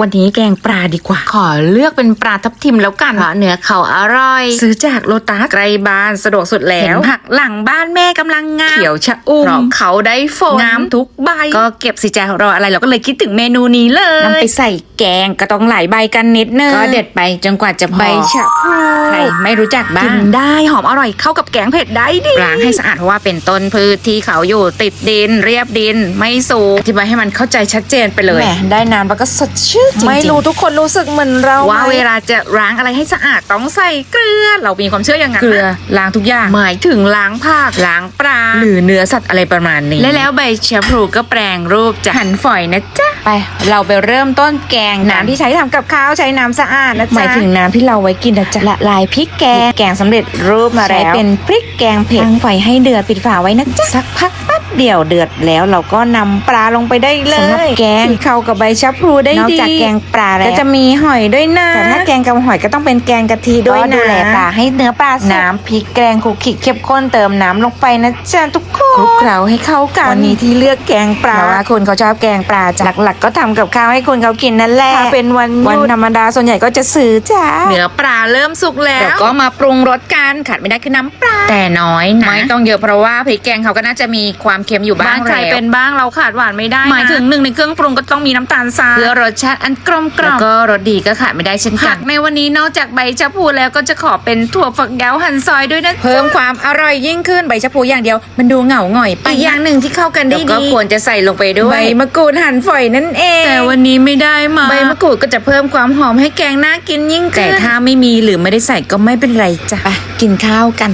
วันนี้แกงปลาดีกว่า ขอเลือกเป็นปลาทับทิมแล้วกันเพราะเนื้อเขาอร่อย ซื้อจากโลตัสไกลบ้านสะดวกสุดแล้วผักหลังบ้านแม่กำลังงามเขียวชะอุ่มเพราะเขาได้ฝนงามทุกใบ ก็เก็บสิจ้ารออะไรเราก็เลยคิดถึงเมนูนี้เลยนำไปใส่แกงก็ต้องหลายใบกันนิดนึงก็เด็ดไปจนกว่าจะพอใบชะพลูใครไม่รู้จักบ้างกินได้หอมอร่อยเข้ากับแกงเผ็ดได้ดีล้างให้สะอาดเพราะว่าเป็นต้นพืชที่เขาอยู่ติดดิน เรียบดิน ไม่สูงอธิบายให้มันเข้าใจชัดเจนไปเลยแหมได้น้ำแล้วก็สดชื่นจริงๆ ไม่รู้ทุกคนรู้สึกเหมือนเราว่าไหมเวลาจะล้างอะไรให้สะอาดต้องใส่เกลือ เรามีความเชื่ออย่างนั้นเกลือนะล้างทุกอย่าง หมายถึงล้างผักล้างปลาหรือเนื้อสัตว์อะไรประมาณนี้ และแล้วใบชะพลูก็แปลงรูปจากหั่นฝอยนะจ๊ะไปเราไปเริ่มต้นแกงน้ำที่ใช้ทำกับข้าวใช้น้ำสะอาดนะจ๊ะหมายถึงน้ำที่เราไว้กินนะจ๊ะละลายพริกแกงแกงสำเร็จรูปมาแล้วใช้เป็นพริกแกงเผ็ดตั้งไฟให้เดือดปิดฝาไว้นะจ๊ะสักพักแป๊บเดียวเดือดแล้วเราก็นำปลาลงไปได้เลยสำหรับแกงที่เข้ากับใบชะพลูได้ดีนอกจากแกงปลาแล้วก็จะมีหอยด้วยนะแต่ถ้าแกงกับหอยก็ต้องเป็นแกงกะทิด้วยก็นะดูแลปลาให้เนื้อปลาสดน้ำพริกแกงคลุกคลิกเข้มข้นเติมน้ำลงไปนะจ๊ะทุกคนคลุกเคล้าให้เข้ากันวันนี้ที่เลือกแกงปลาเพราะว่าคนเขาชอบแกงปลาจ้ะหลักๆ ก็ทำกับข้าวให้คนเขากินนั่นแหละถ้าเป็นวันหยุดวันธรรมดาส่วนใหญ่ก็จะซื้อจ้าเนื้อปลาเริ่มสุกแล้วแล้วก็มาปรุงรสกันขาดไม่ได้คือน้ำปลาแต่น้อยนะไม่ต้องเยอะเพราะว่าพริกแกงเขาก็น่าจะมีความเค็มอยู่บ้างบ้านใครแล้วเป็นบ้างเราขาดหวานไม่ได้หมายถึงหนึ่งในเครื่องปรุงก็ต้องมีน้ำตาลทรายเพื่อรสชาติอันกลมกล่แล้อวมก็รสดีก็ขาดไม่ได้เช่นกัผันกในวันนี้นอกจากใบชะพูแล้วก็จะขอเป็นถั่วฝักยาวหั่นซอยด้วยนะเพิ่มความอร่อยยิ่งขึ้นใบชะพูอย่างเดียว มันดูเหงาหง่อยไปอีกอย่างหนึ่งที่เข้ากันแล้ได้วก็ดีควรจะใส่ลงไปด้วยใบมะกรูดหั่นฝอยนั่นเอง แต่วันนี้ไม่ได้มา ใบมะกรูดก็จะเพิ่มความหอมให้แกงน่ากินยิ่งแต่ขึ้นถ้าไม่มีหรือไม่ได้ใส่ก็ไม่เป็นไรจ้ะไปกินข้าวกัน